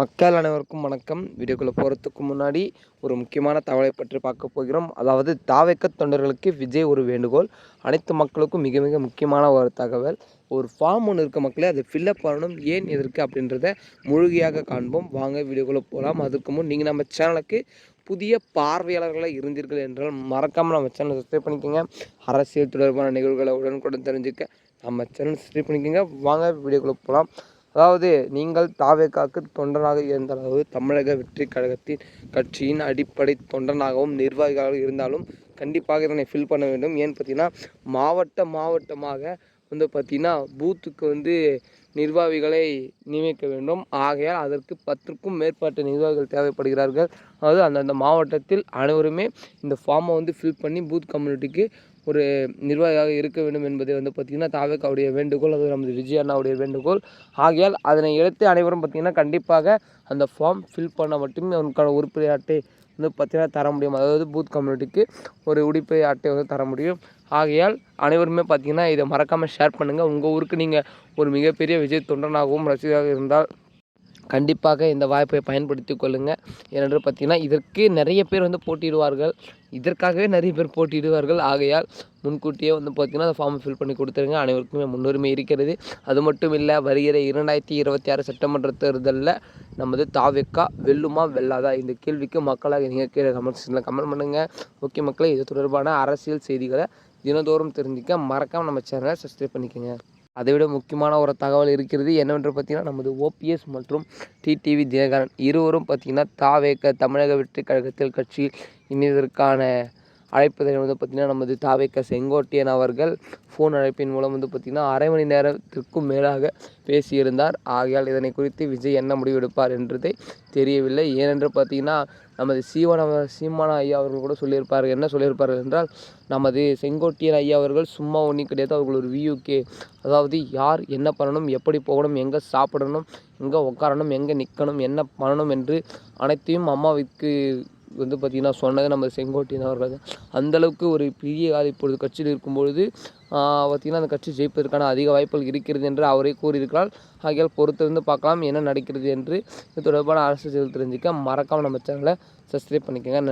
மக்கள் அனைவருக்கும் வணக்கம். வீடியோக்குள்ளே போகிறதுக்கு முன்னாடி ஒரு முக்கியமான தகவலை பற்றி பார்க்க போகிறோம். அதாவது தாவேக்க தொண்டர்களுக்கு விஜய் ஒரு வேண்டுகோள். அனைத்து மக்களுக்கும் மிக மிக முக்கியமான ஒரு தகவல். ஒரு ஃபார்ம் ஒன்று இருக்க மக்களே அதை ஃபில்லப் பண்ணணும். ஏன் எதற்கு அப்படின்றத முழுகையாக காண்போம். வாங்க வீடியோக்குள்ளே போகலாம் அதுக்கு முன் நீங்கள் நம்ம சேனலுக்கு புதிய பார்வையாளர்களாக இருந்தீர்கள் என்றால் மறக்காமல் நம்ம சேனலை சப்ஸ்கிரைப் பண்ணிக்கோங்க. அரசியல் தொடர்பான நிகழ்வுகளை உடனுக்குடன் தெரிஞ்சுக்க நம்ம சேனல் சப்ஸ்கிரைப் பண்ணிக்கோங்க. வாங்க வீடியோக்குள்ளே போகலாம் அதாவது நீங்கள் தாவேக்காக்கு தொண்டனாக இருந்தாலும் தமிழக வெற்றி கழகத்தின் கட்சியின் அடிப்படை தொண்டனாகவும் நிர்வாகிகளாக இருந்தாலும் கண்டிப்பாக இதனை ஃபில் பண்ண வேண்டும். ஏன்னு பார்த்தீங்கன்னா மாவட்ட மாவட்டமாக வந்து பார்த்திங்கன்னா பூத்துக்கு வந்து நிர்வாகிகளை நியமிக்க வேண்டும். ஆகையால் அதற்கு பத்திற்கும் மேற்பட்ட நிர்வாகிகள் தேவைப்படுகிறார்கள். அதாவது அந்தந்த மாவட்டத்தில் அனைவருமே இந்த ஃபார்மை வந்து ஃபில் பண்ணி பூத் கம்யூனிட்டிக்கு ஒரு நிர்வாகியாக இருக்க வேண்டும் என்பதை வந்து பார்த்திங்கன்னா தாவேக்காவுடைய வேண்டுகோள் அது நமது விஜய் அண்ணாவுடைய வேண்டுகோள். ஆகையால் அதனை எடுத்து அனைவரும் பார்த்திங்கன்னா கண்டிப்பாக அந்த ஃபார்ம் ஃபில் பண்ண மட்டுமே அவனுக்கான உறுப்பினர் அட்டை வந்து பார்த்திங்கன்னா தர முடியும். அதாவது பூத் கம்யூனிட்டிக்கு ஒரு உடிப்பை அட்டை வந்து தர முடியும். ஆகையால் அனைவருமே பார்த்திங்கன்னா இதை மறக்காமல் ஷேர் பண்ணுங்கள் உங்கள் ஊருக்கு நீங்கள் ஒரு மிகப்பெரிய விஜய் தொண்டனாகவும் ரசிகராக இருந்தால் கண்டிப்பாக இந்த வாய்ப்பை பயன்படுத்தி கொள்ளுங்கள் ஏனென்று பார்த்தீங்கன்னா இதற்கு நிறைய பேர் வந்து போட்டியிடுவார்கள். இதற்காகவே நிறைய பேர் போட்டியிடுவார்கள். ஆகையால் முன்கூட்டியே வந்து பார்த்திங்கன்னா அந்த ஃபார்மை ஃபில் பண்ணி கொடுத்துருங்க. அனைவருக்குமே முன்னுரிமை இருக்கிறது. அது மட்டும் இல்லை வருகிற இரண்டாயிரத்தி இருபத்தி ஆறு சட்டமன்ற தேர்தலில் நமது தாவிக்கா வெல்லுமா வெல்லாதா? இந்த கேள்விக்கு மக்களாக நீங்கள் கீழே கமெண்ட் செக்ஷனில் கமெண்ட் பண்ணுங்கள் ஓகே மக்களே இது தொடர்பான அரசியல் செய்திகளை தினந்தோறும் தெரிஞ்சுக்க மறக்காமல் நம்ம சேனலை சப்ஸ்கிரைப் பண்ணிக்கோங்க. அதைவிட முக்கியமான ஒரு தகவல் இருக்கிறது என்னவென்று பார்த்தீங்கன்னா நமது ஓபிஎஸ் மற்றும் டிடிவி தினகரன் இருவரும் பார்த்திங்கன்னா தாவேக்க தமிழக வெற்றி கழகத்தில் கட்சியில் இணைவதற்கான அழைப்பதை வந்து பார்த்திங்கன்னா நமது தாவேக்க செங்கோட்டையன் அவர்கள் ஃபோன் அழைப்பின் மூலம் வந்து பார்த்திங்கன்னா அரை மணி நேரத்திற்கும் மேலாக பேசியிருந்தார். ஆகையால் இதனை குறித்து விஜய் என்ன முடிவெடுப்பார் என்றதை தெரியவில்லை. ஏனென்று பார்த்திங்கன்னா நமது சீவன சீமான ஐயா அவர்கள் கூட சொல்லியிருப்பார்கள். என்ன சொல்லியிருப்பார்கள் என்றால் நமது செங்கோட்டியன் ஐயா அவர்கள் சும்மா ஒன்றும் கிடையாது. அவர்கள் ஒரு வியூகே அதாவது யார் என்ன பண்ணணும் எப்படி போகணும் எங்கே சாப்பிடணும் எங்கே உட்காரணும் எங்கே நிற்கணும் என்ன பண்ணணும் என்று அனைத்தையும் அம்மாவிற்கு வந்து பார்த்திங்கன்னா சொன்னது நம்ம செங்கோட்டையன் அவர்கள் அந்தளவுக்கு ஒரு பெரிய ஆள் இப்பொழுது கட்சியில் இருக்கும்பொழுது பார்த்திங்கன்னா அந்த கட்சி ஜெயிப்பதற்கான அதிக வாய்ப்புகள் இருக்கிறது என்று அவரே கூறியிருக்கிறார். ஆகையால் பொறுத்திருந்து பார்க்கலாம் என்ன நடக்கிறது என்று. இது தொடர்பான அரசு தெரிஞ்சுக்க மறக்காமல் நம்ம சேனலை சப்ஸ்கிரைப் பண்ணிக்கோங்க.